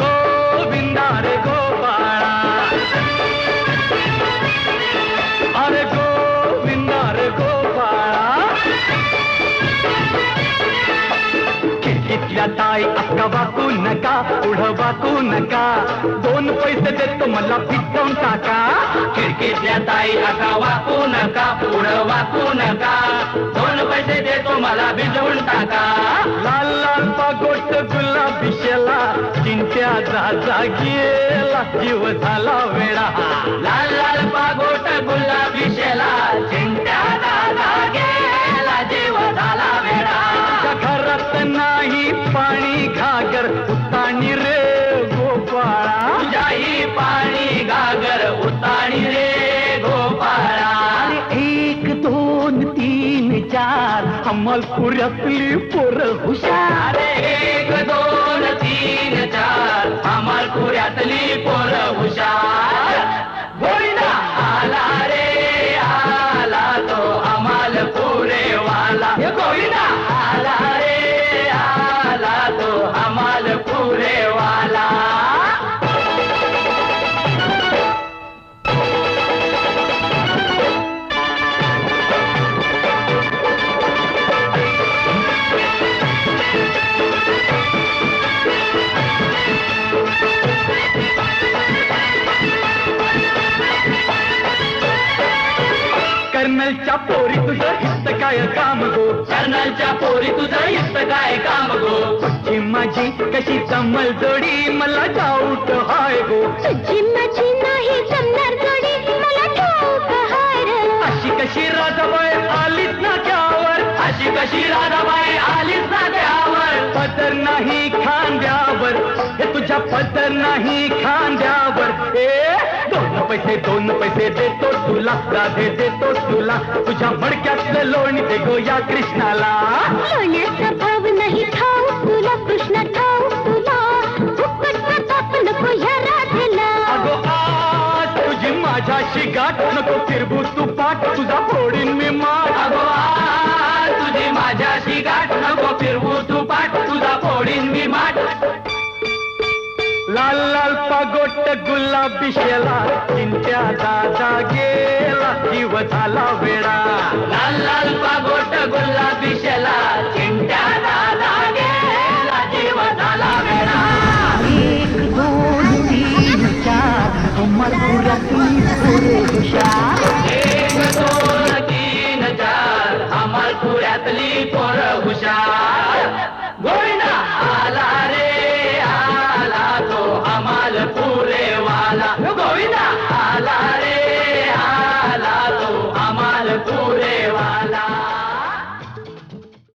गोविंदा रे गोपाळा अरे गोविंदा रे गोपाळा खिडकीतल्या ताई अक्का वाकू नका पुढं वाकू नका दोन पैसे देतो मला पिटवून टाका खिडकीतल्या ताई अक्का वाकू नका पुढं वाकू नका मला भिजवून टाका. लाल लाल पागोट गुलाबी शेला चिंट्या जा गेला जीव झाला वेळा लाल लाल पागोट गुलाबी शेला चिंट्या जा गेला जीव झाला वेळा घरात नाही पाणी घागर उताणी रे अमलपुऱ्यातली पोर हुशार एक दोन तीन चार. अमलपुऱ्यातली कर्नलच्या पोरी तुझं हित काय काम गो? कर्नलच्या पोरी तुझं हित काय काम गो? तुझी माझी कशी जमल जोडी मला डाऊट हाय गो. तुझी माझी नाही जमणार जोडी मला ठाऊक हाय रे. अशी कशी राधाबाई आलीच ना त्यावर? अशी कशी राधाबाई आलीच ना त्यावर? पदर नाही खांद्यावर. हे तुझ्या पदर नाही खांद्यावर. ए पैसे दोन पैसे देतो तुला राधे देतो तुला. तुझ्या मडक्यातलं लोणी दे गो या कृष्णाला. लोण्याचा भाव नाही ठाऊक तुला कृष्ण तुला. नको राधेला. अगो आज तुझी माझ्याशी गाठ नको फिरबू तू पाठ. तुझा फोडीन मी माठ. अगो गुलाबी शेला चिंत्या दादा गेला जीव झाला वेळा लाल लाल पागोट